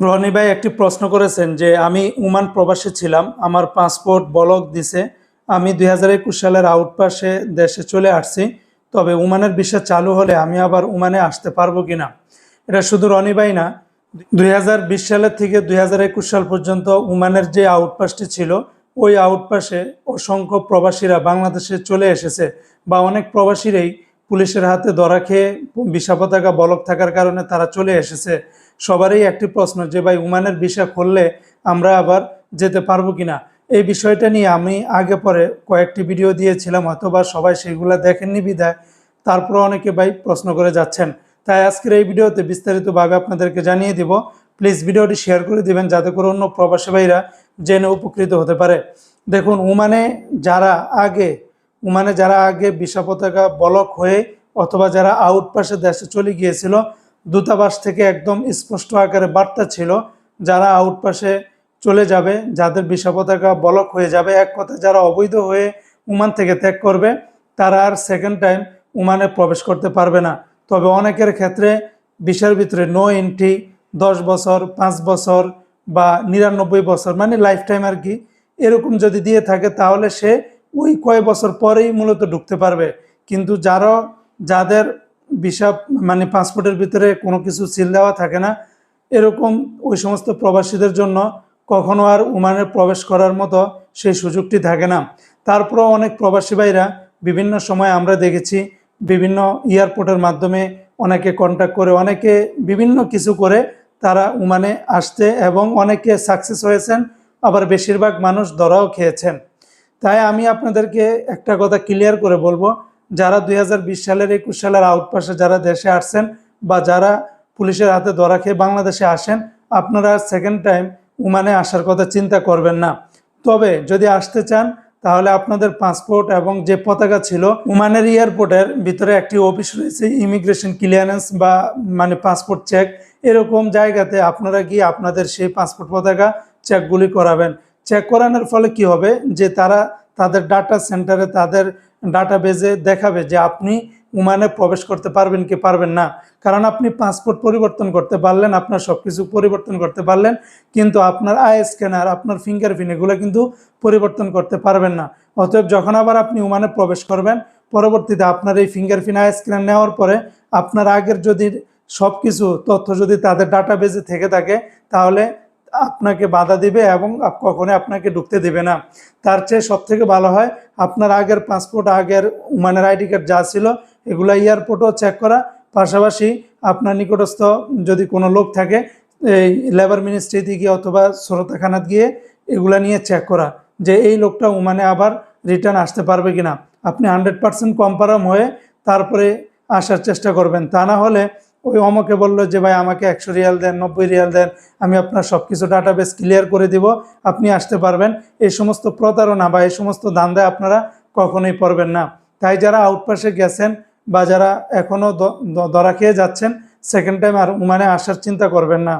রনি ভাই একটি প্রশ্ন করেছেন যে, আমি উমান প্রবাসে ছিলাম, আমার পাসপোর্ট বলক দিছে। আমি দুই হাজার একুশ সালের আউটপাসে দেশে চলে আসছি, তবে উমানের বিষয় চালু হলে আমি আবার উমানে আসতে পারব কিনা? এটা শুধু রনি ভাই না, দুই হাজার বিশ সালের থেকে দুই হাজার একুশ সাল পর্যন্ত উমানের যে আউটপাসটি ছিল, ওই আউটপাসে অসংখ্য প্রবাসীরা বাংলাদেশে চলে এসেছে, বা অনেক প্রবাসীরাই পুলিশের হাতে ধরা খেয়ে ভিসা পতাকা বলক থাকার কারণে তারা চলে এসেছে। সবারই একটি প্রশ্ন যে, ভাই, উমানের ভিসা খুললে আমরা আবার যেতে পারব কিনা? এই বিষয়টা নিয়ে আমি আগে পরে কয়েকটি ভিডিও দিয়েছিলাম, অথবা সবাই সেগুলো দেখেননি বিদায় তারপর অনেকে, ভাই, প্রশ্ন করে যাচ্ছেন। তাই আজকের এই ভিডিওতে বিস্তারিতভাবে আপনাদেরকে জানিয়ে দিব। প্লিজ ভিডিওটি শেয়ার করে দিবেন, যাতে করে অন্য প্রবাসী ভাইরা জেনে উপকৃত হতে পারে। দেখুন, উমানে যারা আগে উমানে যারা আগে ভিসা পতাকা বলক হয়ে অথবা যারা আউট পাশে দেশে চলে গিয়েছিল, দূতাবাস থেকে একদম স্পষ্ট আকারে বার্তা ছিল যারা আউট পাশে চলে যাবে, যাদের ভিসা পতাকা বলক হয়ে যাবে, এক কথা যারা অবৈধ হয়ে উমান থেকে ত্যাগ করবে, তারা আর সেকেন্ড টাইম উমানে প্রবেশ করতে পারবে না। তবে অনেকের ক্ষেত্রে ভিসার ভিতরে নো এন্ট্রি দশ বছর, পাঁচ বছর বা নিরানব্বই বছর মানে লাইফ টাইম আর কি, এরকম যদি দিয়ে থাকে, তাহলে সে ওই কয় বছর পরেই মূলত ঢুকতে পারবে। কিন্তু যারা যাদের ভিসা মানে পাসপোর্টের ভিতরে কোনো কিছু সিল দেওয়া থাকে না, এরকম ওই সমস্ত প্রবাসীদের জন্য কখনো আর উমানে প্রবেশ করার মতো সেই সুযোগটি থাকে না। তারপরও অনেক প্রবাসী ভাইরা বিভিন্ন সময় আমরা দেখেছি, বিভিন্ন এয়ারপোর্টের মাধ্যমে অনেকে কন্ট্যাক্ট করে, অনেকে বিভিন্ন কিছু করে তারা উমানে আসতে এবং অনেকে সাকসেস হয়েছেন, আবার বেশিরভাগ মানুষ ধরাও খেয়েছেন। তাই আমি আপনাদেরকে একটা কথা ক্লিয়ার করে বলব, যারা দুই হাজার বিশ সালের একুশ সালের আউটপাসে যারা দেশে আসছেন বা যারা পুলিশের হাতে ধরা খেয়ে বাংলাদেশে আসেন, আপনারা সেকেন্ড টাইম উমানে আসার কথা চিন্তা করবেন না। তবে যদি আসতে চান, তাহলে আপনাদের পাসপোর্ট এবং যে পতাকা ছিল উমানের এয়ারপোর্টের ভিতরে একটি অফিস রয়েছে ইমিগ্রেশন ক্লিয়ারেন্স বা মানে পাসপোর্ট চেক এরকম জায়গাতে আপনারা গিয়ে আপনাদের সেই পাসপোর্ট পতাকা চেকগুলি করাবেন। চেক করানোর ফলে কি হবে? যে তারা তাদের ডাটা সেন্টারে তাদের ডাটা বেজে দেখাবে যে আপনি উমানে প্রবেশ করতে পারবেন কি পারবেন না। কারণ আপনি পাসপোর্ট পরিবর্তন করতে পারলেন, আপনার সব কিছু পরিবর্তন করতে পারলেন, কিন্তু আপনার আই স্ক্যানার আপনার ফিঙ্গারপ্রিন্ট এগুলো কিন্তু পরিবর্তন করতে পারবেন না। অতএব যখন আবার আপনি উমানে প্রবেশ করবেন, পরবর্তীতে আপনার এই ফিঙ্গারপ্রিন্ট আই স্ক্যান নেওয়ার পরে আপনার আগের যদি সব কিছু তথ্য যদি তাদের ডাটা বেজে থেকে থাকে, তাহলে আপনাকে বাধা দিবে এবং কখনোই আপনাকে ঢুকতে দেবে না। তার চেয়ে সব থেকে ভালো হয়, আপনার আগের পাসপোর্ট আগের উমানের আইডি কার্ড যা ছিল, এগুলো এয়ারপোর্টও চেক করা। পাশাপাশি আপনার নিকটস্থ যদি কোনো লোক থাকে, এই লেবার মিনিস্ট্রিতে গিয়ে অথবা শ্রোতাখানাত গিয়ে এগুলা নিয়ে চেক করা যে এই লোকটা উমানে আবার রিটার্ন আসতে পারবে কিনা। আপনি হান্ড্রেড পার্সেন্ট কনফার্ম হয়ে তারপরে আসার চেষ্টা করবেন। তা না হলে ওই অমকে বলল যে, ভাই, আমাকে একশো রিয়াল দেন, নব্বই রিয়াল দেন, আমি আপনার সব কিছু ডাটাবেস ক্লিয়ার করে দিব, আপনি আসতে পারবেন। এই সমস্ত প্রতারণা বা এই সমস্ত দান্দায় আপনারা কখনোই পড়বেন না। তাই যারা আউটপাসে গেছেন বা যারা এখনও ধরা খেয়ে যাচ্ছেন সেকেন্ড টাইম আর মানে আসার চিন্তা করবেন না।